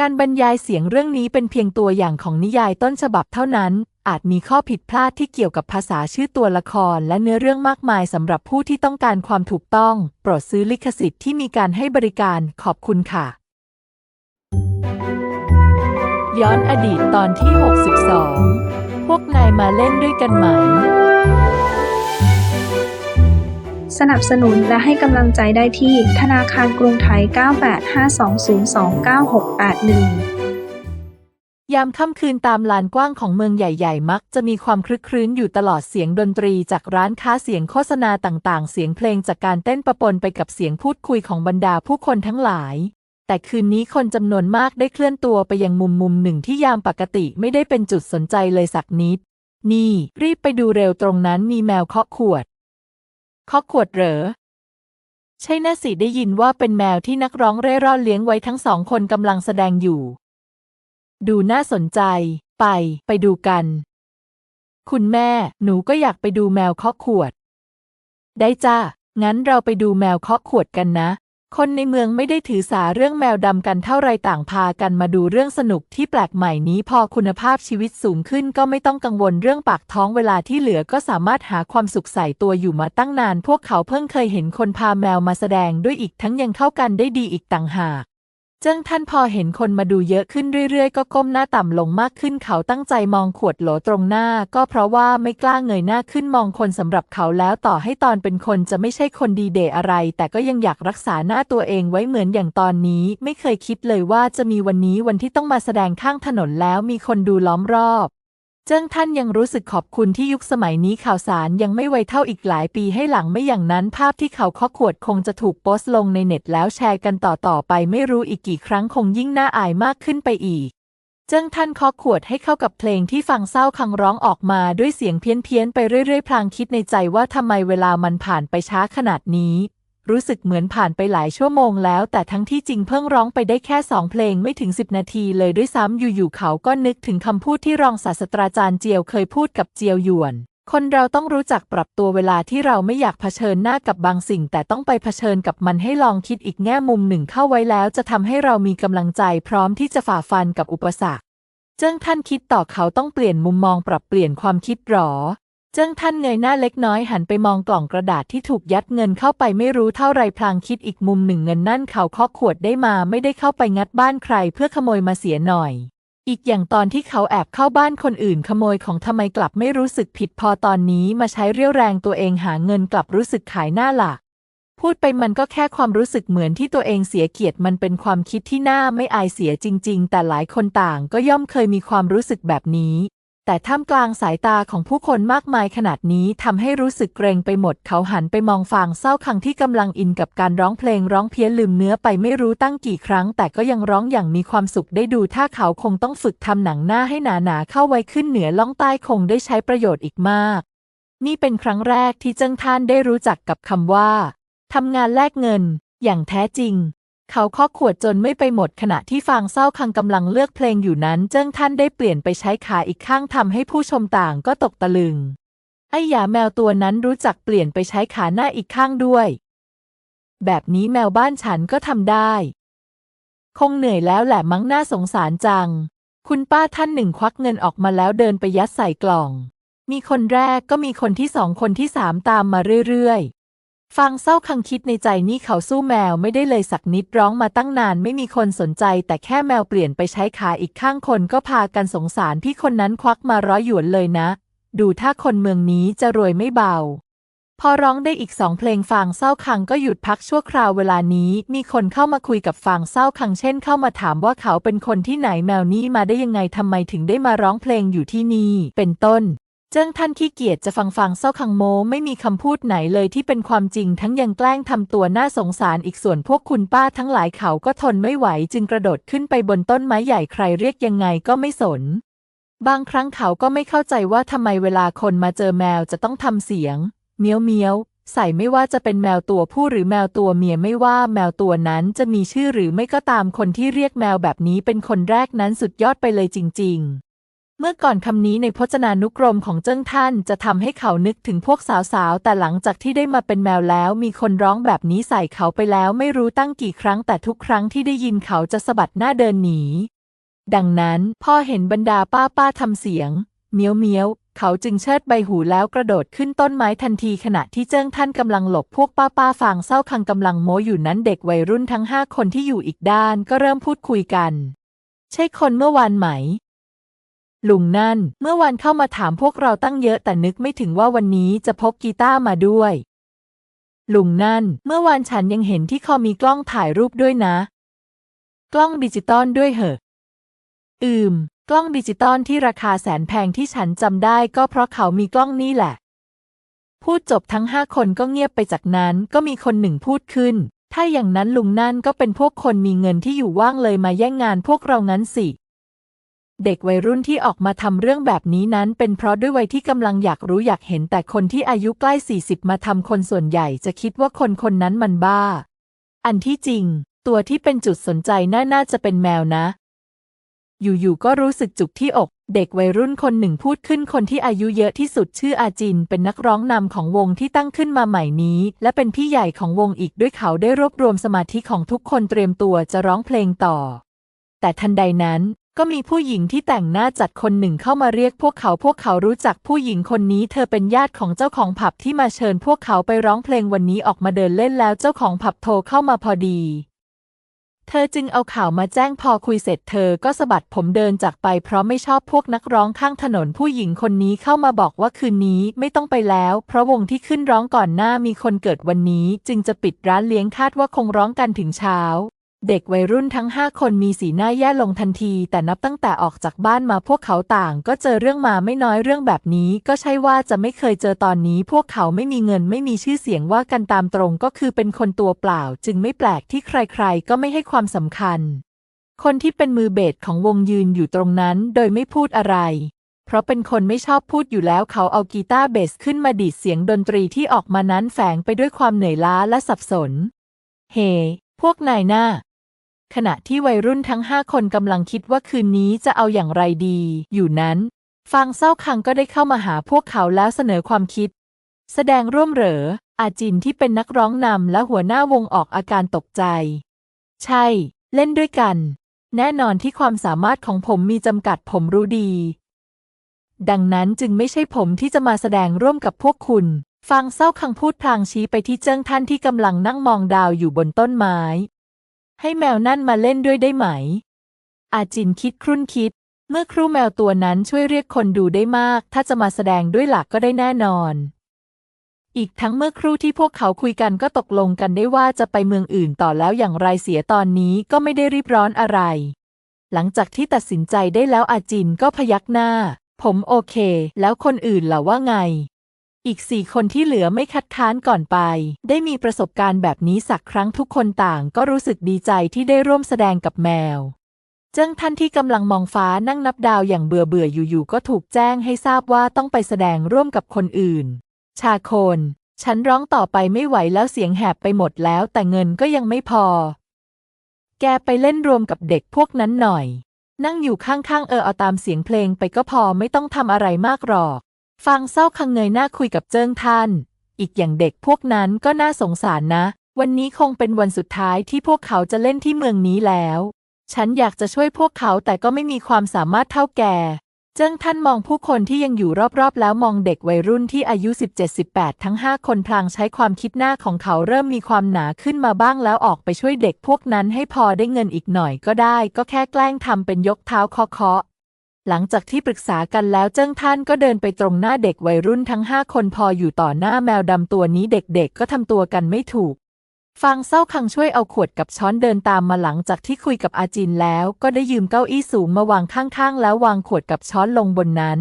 การบรรยายเสียงเรื่องนี้เป็นเพียงตัวอย่างของนิยายต้นฉบับเท่านั้น อาจมีข้อผิดพลาดที่เกี่ยวกับภาษาชื่อตัวละครและเนื้อเรื่องมากมายสำหรับผู้ที่ต้องการความถูกต้อง โปรดซื้อลิขสิทธิ์ที่มีการให้บริการขอบคุณค่ะ ย้อนอดีตตอนที่ 62 พวกนายมาเล่นด้วยกันไหม สนับสนุนและให้กำลังใจได้ที่ธนาคารกรุงไทย 9852029681 ยามค่ำคืนตามลานกว้างของเมืองใหญ่ๆ มักจะมีความคลึกครื้นอยู่ตลอดเสียงดนตรีจากร้านค้าเสียงโฆษณาต่างๆ เสียงเพลงจากการเต้นประปนไปกับเสียงพูดคุยของบรรดาผู้คนทั้งหลายแต่คืนนี้คนจำนวนมากได้เคลื่อนตัวไปยังมุมมุมหนึ่งที่ยามปกติไม่ได้เป็นจุดสนใจเลยสักนิด นี่ รีบไปดูเร็วตรงนั้นมีแมวเคาะขวด คาะขวดเหรอ ใช่น่าสิได้ยินว่าเป็นแมวที่นักร้องเร่ร่อนเลี้ยงไว้ทั้งสองคนกำลังแสดงอยู่ ดูน่าสนใจ ไป ไปดูกัน คุณแม่ หนูก็อยากไปดูแมวเคาะขวด ได้จ้างั้นเราไปดูแมวเคาะขวดกันนะ คนในเมืองไม่ได้ถือสาเรื่องแมวดำกันเท่าไรต่างพากันมาดูเรื่องสนุกที่แปลกใหม่นี้พอคุณภาพชีวิตสูงขึ้นก็ไม่ต้องกังวลเรื่องปากท้องเวลาที่เหลือก็สามารถหาความสุขใส่ตัวอยู่มาตั้งนาน พวกเขาเพิ่งเคยเห็นคนพาแมวมาแสดงด้วยอีกทั้งยังเข้ากันได้ดีอีกต่างหาก เจิ้งท่านพอเห็นคนมาดูเยอะขึ้นเรื่อยๆ ก็ก้มหน้าต่ำลงมากขึ้นเขาตั้งใจมองขวดโหลตรงหน้า ก็เพราะว่าไม่กล้าเงยหน้าขึ้นมองคนสำหรับเขาแล้วต่อให้ตอนเป็นคนจะไม่ใช่คนดีเดย์อะไร แต่ก็ยังอยากรักษาหน้าตัวเองไว้เหมือนอย่างตอนนี้ ไม่เคยคิดเลยว่าจะมีวันนี้วันที่ต้องมาแสดงข้างถนนแล้วมีคนดูล้อมรอบ เจิ้งท่านยังรู้สึกขอบคุณที่ยุคสมัยนี้ข่าวสารยังไม่ไวเท่าอีกหลายปีให้หลังไม่อย่างนั้นภาพที่เขาเคาะขวดคงจะถูกโพสต์ลงในเน็ตแล้วแชร์กันต่อๆไปไม่รู้อีกกี่ครั้งคงยิ่งน่าอายมากขึ้นไปอีก เจิ้งท่านเคาะขวดให้เข้ากับเพลงที่ฟังเศร้าคังร้องออกมาด้วยเสียงเพี้ยนๆไปเรื่อยๆพลางคิดในใจว่าทำไมเวลามันผ่านไปช้าขนาดนี้ รู้สึกเหมือนผ่านไปหลายชั่วโมงแล้ว แต่ทั้งที่จริงเพิ่งร้องไปได้แค่สองเพลงไม่ถึง 10 นาทีเลยด้วยซ้ำอยู่ๆเขาก็นึกถึงคำพูดที่รองศาสตราจารย์เจียวเคยพูดกับเจียวหยวน คนเราต้องรู้จักปรับตัวเวลาที่เราไม่อยากเผชิญหน้ากับบางสิ่ง แต่ต้องไปเผชิญกับมันให้ลองคิดอีกแง่มุมหนึ่งเข้าไว้แล้ว จะทำให้เรามีกำลังใจพร้อมที่จะฝ่าฟันกับอุปสรรคเจิ้งท่านคิดต่อเขาต้องเปลี่ยนมุมมองปรับเปลี่ยนความคิดหรอ เจิ้งท่านเงยหน้าเล็กน้อยหันไปมองกล่องกระดาษที่ถูกยัดเงินเข้าไปไม่รู้เท่าไรพลางคิดอีกมุมหนึ่งเงินนั่นเขาเคาะขวดได้มาไม่ได้เข้าไปงัดบ้านใครเพื่อขโมยมาเสียหน่อย อีกอย่างตอนที่เขาแอบเข้าบ้านคนอื่นขโมยของทำไมกลับไม่รู้สึกผิดพอตอนนี้มาใช้เรี่ยวแรงตัวเองหาเงินกลับรู้สึกขายหน้าหลัก พูดไปมันก็แค่ความรู้สึกเหมือนที่ตัวเองเสียเกียรติมันเป็นความคิดที่น่าไม่อายเสียจริง ๆ แต่หลายคนต่างก็ย่อมเคยมีความรู้สึกแบบนี้ แต่ท่ามกลางสายตาของผู้คนมากมายขนาดนี้ทำให้รู้สึกเกรงไปหมดเขาหันไปมองฟางเศร้าคังที่กำลังอินกับการร้องเพลงร้องเพี้ยนลืมเนื้อไปไม่รู้ตั้งกี่ครั้ง แต่ก็ยังร้องอย่างมีความสุขได้ดูถ้าเขาคงต้องฝึกทำหนังหน้าให้หนาๆเข้าไว้ขึ้นเหนือล่องใต้คงได้ใช้ประโยชน์อีกมาก นี่เป็นครั้งแรกที่เจิ้งท่านได้รู้จักกับคำว่าทำงานแลกเงิน อย่างแท้จริง เขาเคาะขวดจนไม่ไปหมดขณะที่ฟางเศร้าคังกำลังเลือกเพลงอยู่นั้น เจิ้งท่านได้เปลี่ยนไปใช้ขาอีกข้างทำให้ผู้ชมต่างก็ตกตะลึง ไอ้หยาแมวตัวนั้นรู้จักเปลี่ยนไปใช้ขาหน้าอีกข้างด้วย แบบนี้แมวบ้านฉันก็ทำได้ คงเหนื่อยแล้วแหละมั้งน่าสงสารจัง คุณป้าท่านหนึ่งควักเงินออกมาแล้วเดินไปยัดใส่กล่อง มีคนแรกก็มีคนที่สองคนที่สามตามมาเรื่อยๆ ฟังเศร้าคังคิดในใจนี่เขาสู้แมวไม่ได้เลยสักนิดร้องมาตั้งนานไม่มีคนสนใจ แต่แค่แมวเปลี่ยนไปใช้ขาอีกข้างคนก็พากันสงสารพี่คนนั้นควักมาร้อยหยวนเลยนะ ดูถ้าคนเมืองนี้จะรวยไม่เบา พอร้องได้อีกสองเพลงฟางเศร้าคังก็หยุดพักชั่วคราวเวลานี้ มีคนเข้ามาคุยกับฟางเศร้าคังเช่นเข้ามาถามว่าเขาเป็นคนที่ไหนแมวนี้มาได้ยังไงทำไมถึงได้มาร้องเพลงอยู่ที่นี่เป็นต้น เจิ้งท่านขี้เกียจจะฟังฟังเศร้าคังโมไม่มีคำพูดไหนเลยที่เป็นความจริงทั้งยังแกล้งทำตัวน่าสงสารอีกส่วนพวกคุณป้าทั้งหลายเขาก็ทนไม่ไหวจึงกระโดดขึ้นไปบนต้นไม้ใหญ่ใครเรียกยังไงก็ไม่สน บางครั้งเขาก็ไม่เข้าใจว่าทำไมเวลาคนมาเจอแมวจะต้องทำเสียง เมียวเมียวใส่ไม่ว่าจะเป็นแมวตัวผู้หรือแมวตัวเมียไม่ว่าแมวตัวนั้นจะมีชื่อหรือไม่ก็ตามคนที่เรียกแมวแบบนี้เป็นคนแรกนั้นสุดยอดไปเลยจริง ๆ เมื่อก่อนคำนี้ในพจนานุกรมของเจิ้งท่านจะทำให้เขานึกถึงพวกสาวๆ แต่หลังจากที่ได้มาเป็นแมวแล้ว มีคนร้องแบบนี้ใส่เขาไปแล้วไม่รู้ตั้งกี่ครั้งแต่ทุกครั้งที่ได้ยินเขาจะสะบัดหน้าเดินหนี ดังนั้นพ่อเห็นบรรดาป้าป้าๆทำเสียง เมียวเมียวๆเขาจึงเชิดใบหูแล้วกระโดดขึ้นต้นไม้ทันทีขณะที่เจิ้งท่านกำลังหลบพวกป้าป้าฟางเศร้าคังกำลังโม้อยู่นั้นเด็กวัยรุ่นทั้งห้าคนที่อยู่อีกด้านก็เริ่มพูดคุยกัน ใช่คนเมื่อวานไหม ลุงนั่น เมื่อวานเข้ามาถามพวกเราตั้งเยอะแต่นึกไม่ถึงว่าวันนี้จะพกกีตาร์มาด้วย ลุงนั่น เมื่อวานฉันยังเห็นที่เขามีกล้องถ่ายรูปด้วยนะ กล้องดิจิตอลด้วยเหอะ อืม กล้องดิจิตอลที่ราคาแสนแพงที่ฉันจำได้ก็เพราะเขามีกล้องนี่แหละ พูดจบทั้งห้าคนก็เงียบไปจากนั้นก็มีคนหนึ่งพูดขึ้น ถ้าอย่างนั้นลุงนั่นก็เป็นพวกคนมีเงินที่อยู่ว่างเลยมาแย่งงานพวกเรางั้นสิ เด็กวัยรุ่นที่ออกมาทำเรื่องแบบนี้นั้น เป็นเพราะด้วยวัยที่กำลังอยากรู้อยากเห็นแต่คนที่อายุใกล้ 40 มาทำคนส่วนใหญ่จะคิดว่าคนคนนั้นมันบ้า อันที่จริง ตัวที่เป็นจุดสนใจน่าน่าจะเป็นแมวนะ อยู่ๆก็รู้สึกจุกที่อก เด็กวัยรุ่นคนหนึ่งพูดขึ้นคนที่อายุเยอะที่สุดชื่ออาจิน เป็นนักร้องนำของวงที่ตั้งขึ้นมาใหม่นี้ และเป็นพี่ใหญ่ของวงอีกด้วยเขาได้รวบรวมสมาธิของทุกคนเตรียมตัวจะร้องเพลงต่อ แต่ทันใดนั้น ก็มีผู้หญิงที่แต่งหน้าจัดคนหนึ่งเข้ามาเรียกพวกเขาพวกเขารู้จักผู้หญิงคนนี้ เธอเป็นญาติของเจ้าของผับที่มาเชิญพวกเขาไปร้องเพลงวันนี้ออกมาเดินเล่นแล้วเจ้าของผับโทรเข้ามาพอดี เธอจึงเอาข่าวมาแจ้งพอคุยเสร็จเธอก็สะบัดผมเดินจากไปเพราะไม่ชอบพวกนักร้องข้างถนนผู้หญิงคนนี้เข้ามาบอกว่าคืนนี้ไม่ต้องไปแล้ว เพราะวงที่ขึ้นร้องก่อนหน้ามีคนเกิดวันนี้ จึงจะปิดร้านเลี้ยงคาดว่าคงร้องกันถึงเช้า เด็กวัยรุ่นทั้งห้าคนมีสีหน้าแย่ลงทันที แต่นับตั้งแต่ออกจากบ้านมาพวกเขาต่าง ก็เจอเรื่องมาไม่น้อยเรื่องแบบนี้ ก็ใช่ว่าจะไม่เคยเจอตอนนี้ พวกเขาไม่มีเงินไม่มีชื่อเสียงว่ากันตามตรงก็คือเป็นคนตัวเปล่า จึงไม่แปลกที่ใครๆ ก็ไม่ให้ความสำคัญ คนที่เป็นมือเบสของวงยืนอยู่ตรงนั้น โดยไม่พูดอะไร เพราะเป็นคนไม่ชอบพูดอยู่แล้วเขาเอากีตาร์เบสขึ้นมาดีดเสียงดนตรีที่ออกมานั้นแฝงไปด้วยความเหนื่อยล้าและสับสน เฮพวกนายหน้า ขณะที่วัยรุ่นทั้งห้าคนกำลังคิดว่าคืนนี้จะเอาอย่างไรดี อยู่นั้น ฟางเศร้าคังก็ได้เข้ามาหาพวกเขาแล้วเสนอความคิด แสดงร่วมเหรอ อาจินที่เป็นนักร้องนำและหัวหน้าวงออกอาการตกใจ ใช่ เล่นด้วยกัน แน่นอนที่ความสามารถของผมมีจำกัดผมรู้ดี ดังนั้นจึงไม่ใช่ผมที่จะมาแสดงร่วมกับพวกคุณฟังเศร้าคังพูดพลางชี้ไปที่เจิ้งท่านที่กำลังนั่งมองดาวอยู่บนต้นไม้ ให้แมวนั่นมาเล่นด้วยได้ไหม อาจินคิดครุ่นคิด เมื่อครู่แมวตัวนั้นช่วยเรียกคนดูได้มาก ถ้าจะมาแสดงด้วยหลักก็ได้แน่นอน อีกทั้งเมื่อครู่ที่พวกเขาคุยกันก็ตกลงกันได้ว่าจะไปเมืองอื่นต่อแล้วอย่างไรเสียตอนนี้ก็ไม่ได้รีบร้อนอะไร หลังจากที่ตัดสินใจได้แล้วอาจินก็พยักหน้า ผมโอเค แล้วคนอื่นล่ะว่าไง อีกสี่คนที่เหลือไม่คัดค้านก่อนไป ได้มีประสบการณ์แบบนี้สักครั้งทุกคนต่างก็รู้สึกดีใจที่ได้ร่วมแสดงกับแมว เจิ้งท่านที่กำลังมองฟ้านั่งนับดาวอย่างเบื่อเบื่ออยู่ๆก็ถูกแจ้งให้ทราบว่าต้องไปแสดงร่วมกับคนอื่น ชาโคน ฉันร้องต่อไปไม่ไหวแล้วเสียงแหบไปหมดแล้วแต่เงินก็ยังไม่พอ แกไปเล่นรวมกับเด็กพวกนั้นหน่อย นั่งอยู่ข้างๆเออเอาตามเสียงเพลงไปก็พอไม่ต้องทำอะไรมากหรอก ฟังเศร้าคังเงยหน้าคุยกับเจิ้งท่าน อีกอย่างเด็กพวกนั้นก็น่าสงสารนะ วันนี้คงเป็นวันสุดท้ายที่พวกเขาจะเล่นที่เมืองนี้แล้ว ฉันอยากจะช่วยพวกเขาแต่ก็ไม่มีความสามารถเท่าแก เจิ้งท่านมองผู้คนที่ยังอยู่รอบๆ แล้วมองเด็กวัยรุ่นที่อายุ 17-18 ทั้ง 5 คนพลางใช้ความคิดหน้าของเขาเริ่มมีความหนาขึ้นมาบ้างแล้วออกไปช่วยเด็กพวกนั้นให้พอได้เงินอีกหน่อยก็ได้ ก็แค่แกล้งทำเป็นยกเท้าเคาะ หลังจากที่ปรึกษากันแล้วเจิ้งท่านก็เดินไปตรงหน้าเด็กวัยรุ่นทั้ง5คนพออยู่ต่อหน้าแมวดำตัวนี้เด็กๆ ก็ทำตัวกันไม่ถูกฟังเศร้าคังช่วยเอาขวดกับช้อนเดินตามมาหลังจากที่คุยกับอาจินแล้ว ก็ได้ยืมเก้าอี้สูงมาวางข้างๆ แล้ววางขวดกับช้อนลงบนนั้น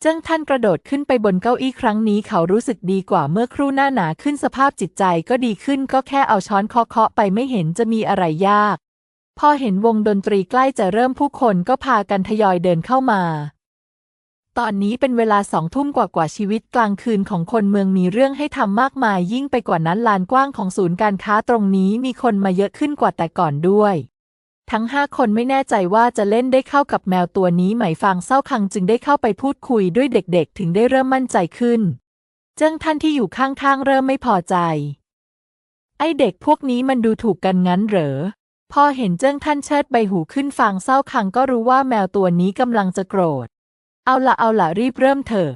เจิ้งท่านกระโดดขึ้นไปบนเก้าอี้ครั้งนี้เขารู้สึกดีกว่าเมื่อครู่หน้าหนาขึ้นสภาพจิตใจก็ดีขึ้นก็แค่เอาช้อนเคาะๆไปไม่เห็นจะมีอะไรยาก พอเห็นวงดนตรีใกล้จะเริ่มผู้คนก็พากันทยอยเดินเข้ามา ตอนนี้เป็นเวลาสองทุ่มกว่ากว่าชีวิตกลางคืนของคนเมืองมีเรื่องให้ทำมากมายยิ่งไปกว่านั้นลานกว้างของศูนย์การค้าตรงนี้มีคนมาเยอะขึ้นกว่าแต่ก่อนด้วย ทั้งห้าคนไม่แน่ใจว่าจะเล่นได้เข้ากับแมวตัวนี้ไหมฟางเศร้าคังจึงได้เข้าไปพูดคุยด้วยเด็กๆ ถึงได้เริ่มมั่นใจขึ้น เจ้งท่านที่อยู่ข้างๆเริ่มไม่พอใจ ไอเด็กพวกนี้มันดูถูกกันงั้นเหรอ พอเห็นเจิ้งท่านเชิดใบหูขึ้นฟางเศร้าคังก็รู้ว่าแมวตัวนี้กำลังจะโกรธ เอาละเอาละรีบเริ่มเถอะ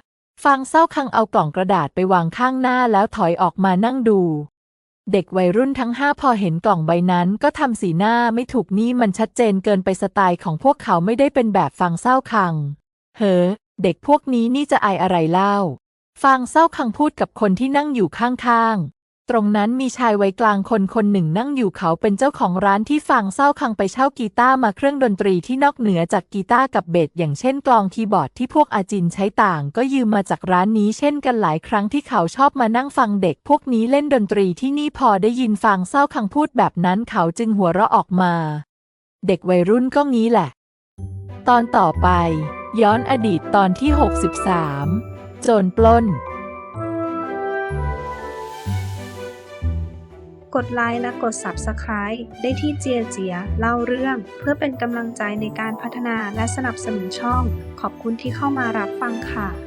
ฟางเศร้าคังเอากล่องกระดาษไปวางข้างหน้าแล้วถอยออกมานั่งดู เด็กวัยรุ่นทั้งห้าพอเห็นกล่องใบนั้นก็ทำสีหน้าไม่ถูกนี่มันชัดเจนเกินไปสไตล์ของพวกเขาไม่ได้เป็นแบบฟางเศร้าคัง เฮ้อเด็กพวกนี้นี่จะอายอะไรเล่าฟางเศร้าคังพูดกับคนที่นั่งอยู่ข้างๆ ตรงนั้นมีชายวัยกลางคนคนหนึ่งนั่งอยู่เขาเป็นเจ้าของร้านที่ฟางเศร้าคังไปเช่ากีตาร์มาเครื่องดนตรีที่นอกเหนือจากกีตาร์กับเบสอย่างเช่นกลองคีย์บอร์ดที่พวกอาจินใช้ต่างก็ยืมมาจากร้านนี้เช่นกันหลายครั้งที่เขาชอบมานั่งฟังเด็กพวกนี้เล่นดนตรีที่นี่พอได้ยินฟางเศร้าคังพูดแบบนั้นเขาจึงหัวเราะออกมา เด็กวัยรุ่นก็งี้แหละ ตอนต่อไป ย้อนอดีตตอนที่ 63 โจรปล้น กดไลค์และกด Subscribe ได้ที่เจียเจียเล่าเรื่อง เพื่อเป็นกำลังใจในการพัฒนาและสนับสนุนช่อง ขอบคุณที่เข้ามารับฟังค่ะ